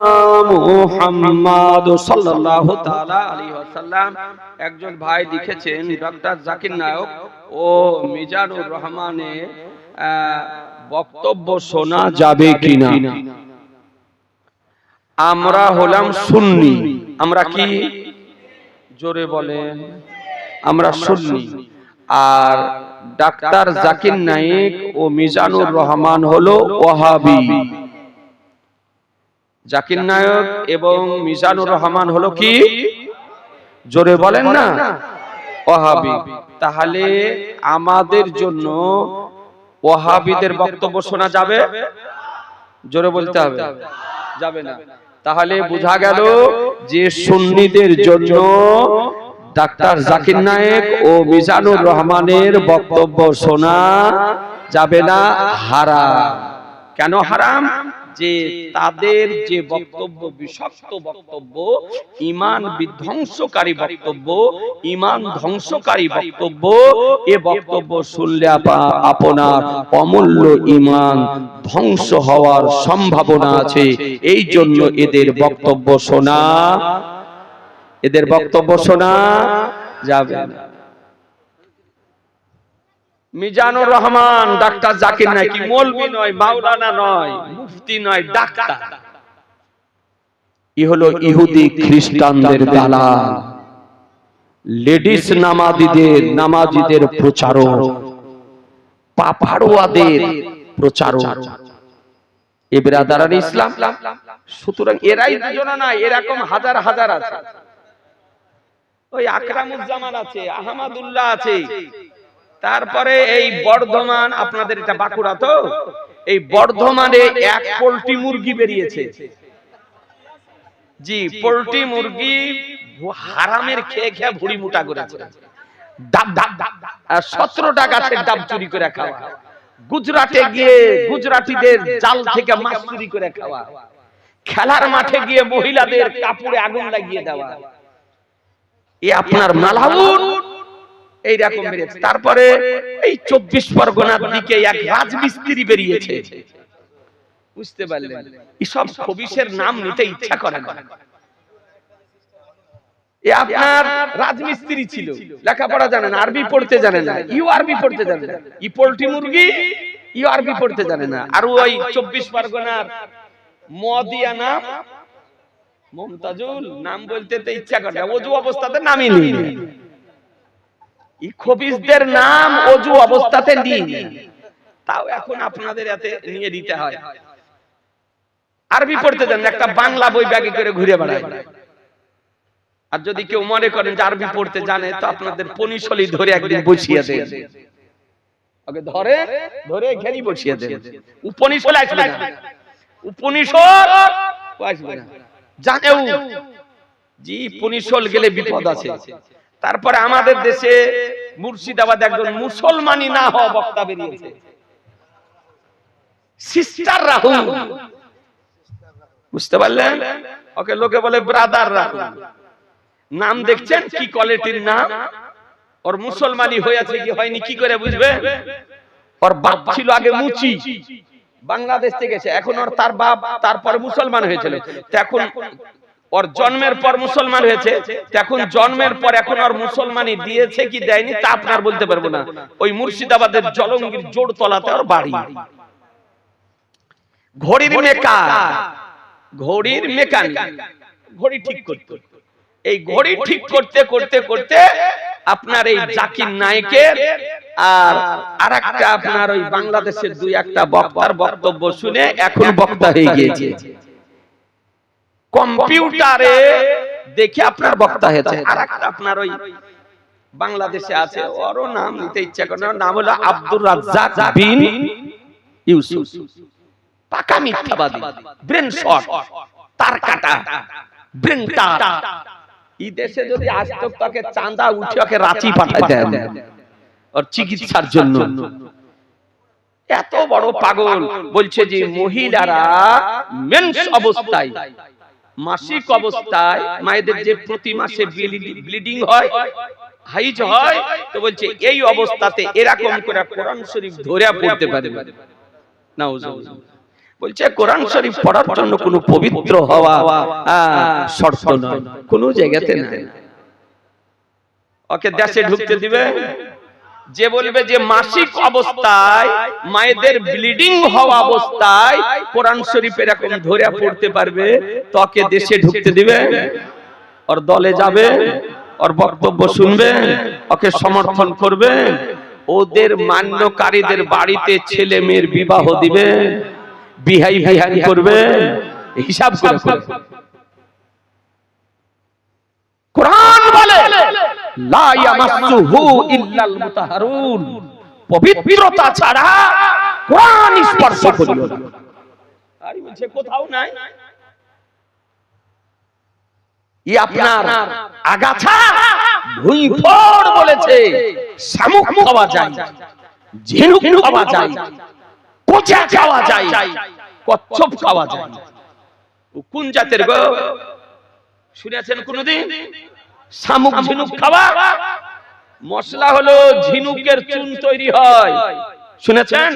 মুহাম্মদ সাল্লাল্লাহু তাআলা আলাইহি ওয়াসাল্লাম একজন ভাই লিখেছেন ডক্টর জাকির নায়ক ও মিজানুর রহমানের আহ, বক্তব্য শোনা যাবে কিনা? আমরা হলাম সুন্নি। আমরা কি? জোরে বলেন। আমরা সুন্নি। আর ডাক্তার জাকির নায়েক ও মিজানুর রহমান হলো ওয়াহাবি। জাকির নায়ক এবং মিজানুর রহমান হলো কি? জোরে বলেন না। ওয়াহাবি। তাহলে আমাদের জন্য ওহাবিদের বক্তব্য শোনা যাবে? জোরে বলতে হবে। যাবে না। তাহলে বোঝা গেল যে সুন্নিদের জন্য ডাক্তার জাকির নায়েক ও মিজানুর রহমানের বক্তব্য শোনা যাবে না হারাম। কেন হারাম? যে তাদের যে বক্তব্য বিষাক্ত বক্তব্য ইমান বিধ্বংসকারী বক্তব্য ইমান ধ্বংসকারী বক্তব্য এ বক্তব্য শুনলে আপা- আপনার অমূল্য ইমান ধ্বংস হওয়ার সম্ভাবনা আছে। এই জন্য এদের বক্তব্য শোনা। এদের বক্তব্য শোনা। যাবে না। মিজানুর রহমান, ডাক্তার জাকির নাকি কি মৌলবি নয়, মাওলানা নয়, মুফতি নয়, ডাক্তার। ই হলো ইহুদি খ্রিস্টানদের দালাল। লেডিস নামাজিদের নামাজিদের প্রচারক। প্রচারক। এ ইসলাম। সুতরাং এরাই না এরকম হাজার হাজার আছে। ওই আকরামুজ্জামান আছে, আহমদুল্লাহ আছে। তারপরে এই বর্ধমান, আপনাদের এটা বাঁকুড়া তো? এই বর্ধমানে এক পোল্ট্রি মুরগি বেরিয়েছে। জি, পোল্ট্রি মুরগি হারামের খেয়ে খেয়ে ভুড়ি মোটা করেছে। ডাব চুরি করে খাওয়া। গুজরাটে গিয়ে গুজরাটিদের জাল থেকে মাছ চুরি করে খাওয়া। খেলার মাঠে গিয়ে মহিলাদের কাপড়ে আগুন লাগিয়ে দেওয়া। এ আপনার মালাউন এইরকম বেরিয়েছে। তারপরে এই চব্বিশ পরগনার দিকে এক রাজমিস্ত্রি বেরিয়েছে। বুঝতে পারলেন। এসব খবিসের নাম নিতে ইচ্ছা করে না। এ আপনার রাজমিস্ত্রি ছিল। লেখাপড়া জানেন আরবি পড়তে জানে না ইউ আরবি পড়তে জানে না। ই পোল্ট্রি মুরগি ইউ আরবি পড়তে জানে না। আর ওই চব্বিশ পরগনার মদিয়া নাম মমতাজুল নাম বলতে তো ইচ্ছা করে না। অজু অবস্থাতে নামই নেই। এই নাম অজু অবস্থাতে নিই তাও এখন আপনাদের এতে নিয়ে দিতে হয়। আরবি পড়তে জানেন একটা বাংলা বই ব্যাগে করে ঘুরে বেড়ায়। আর যদি কেউ মনে করেন যে আরবি পড়তে জানে, তো আপনাদের পনিশলি ধরে একদিন বসিয়ে দেন। ওকে, ধরে ধরে ঘেরি বসিয়ে দেন। উপনিষদ আসবে না। উপনিষদ আসবে না। জানেও, জি উপনিষদ গেলে বিপদ আছে। তারপরে আমাদের দেশে মুর্শিদাবাদ একজন মুসলমানই না হওয়া বক্তা বেরিয়েছে। সিস্টার রাহুল। বুঝতে পারলেন? ওকে লোকে বলে ব্রাদার রাহুল। নাম দেখছেন? কি কোয়ালিটির নাম? ওর মুসলমানই হয়েছে কি হয়নি? কি করে বুঝবে? ওর বাপ ছিল আগে মুচি। বাংলাদেশ থেকে এসে এখন ওর তার বাপ তারপরে মুসলমান হয়েছিল। এখন ওর জন্মের পর মুসলমান হয়েছে এখন জন্মের পর এখন ওর মুসলমানই দিয়েছে কি দেয়নি তা আপনার বলতে পারব না। ওই মুর্শিদাবাদের জলঙ্গির জোড় তলাতে ওর বাড়ি। ঘড়ির ঘড়ির মেকানিক ঘড়ি ঠিক করতে। এই ঘড়ি ঠিক করতে করতে করতে আপনার এই জাকির নায়কের আর আরেকটা আপনার ওই বাংলাদেশের দুই একটা বক্তার বক্তব্য শুনে এখন বক্তা হয়ে গিয়েছে। কম্পিউটারে দেখে আপনার বক্তা হয়েছে। আর একটা আপনার ওই বাংলাদেশে আছে, ওরও নাম নিতে ইচ্ছা করে নাম হলো আব্দুর রাজ্জাক বিন ইউসুফ। পাকা মিথ্যাবাদী ব্রেন শট তার কাটা ব্রেন টার এই দেশে যদি আসতো তাকে চাঁদা উঠে ওকে রাঁচি পাঠায় দেন, ওর চিকিৎসার জন্য। এত বড় পাগল, বলছে যে মহিলারা মেন্স অবস্থায় মাসিক অবস্থায় মায়েদের যে প্রতি মাসে ব্লিডিং হয় হাইজ হয় তো বলছে এই অবস্থাতে এরকম করে কোরআন শরীফ ধরে পড়তে পারে না বলছে কোরআন শরীফ পড়ার জন্য কোনো পবিত্র হওয়া শর্ত নয়। কোনো জায়গাতে নাই। ওকে দেশে ঢুকতে দিবে? যে বলবে যে মাসিক অবস্থায় মায়েদের ব্লিডিং হওয়া অবস্থায় কোরআন শরীফ এরকম ধরে পড়তে পারবে তোকে দেশে ঢুকতে দিবে ওর দলে যাবে ওর বক্তব্য শুনবে ওকে সমর্থন করবে ওদের মান্যকারীদের বাড়িতে ছেলে মেয়ের বিবাহ দিবে বিহাই বিহাই করবে হিসাব করে করবে। কোরআন বলে লা ইয়ামাসসুহু ইল্লাল মুতাহহারুন পবিত্রতা ছাড়া কোরআন স্পর্শ করিও না। আরে বলছে কোথাও নাই। ই আপনার আগাছা বলেছে শামুক খাওয়া যায় ঝিনুক খাওয়া যায় কোচা খাওয়া যায় কচ্ছপ খাওয়া যায়। কোন জাতের গো? শুনেছেন কোনদিন? শামুক ঝিনুক খাওয়া মশলা হলো ঝিনুকের চুন তৈরি হয়। শুনেছেন?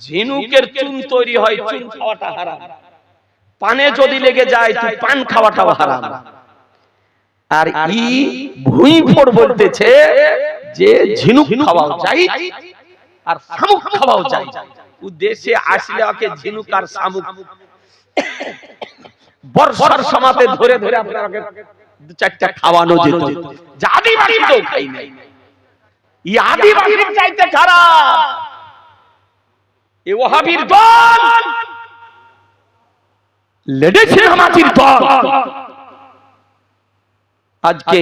ঝিনুকের চুন তৈরি হয় চুন খাওয়াটা হারাম। পানে যদি লেগে যায় তো পান খাওয়াটাও হারাম। আর ই ভুঁই ফোড় বলতেছে যে ঝিনুক খাওয়াও চাই আর শামুক খাওয়াও চাই ও দেশে আসলে ওকে ঝিনুক আর শামুক। বর্ষার সমাতে ধরে ধরে আপনাকে দু চারটা খাওয়ানো যেত। জাদি বাড়ি তো খাই নাই। ইয়াদি বাড়ির চাইতে খারাপ। এ ওহাবির দল লেডেছে আমাদের দল আজকে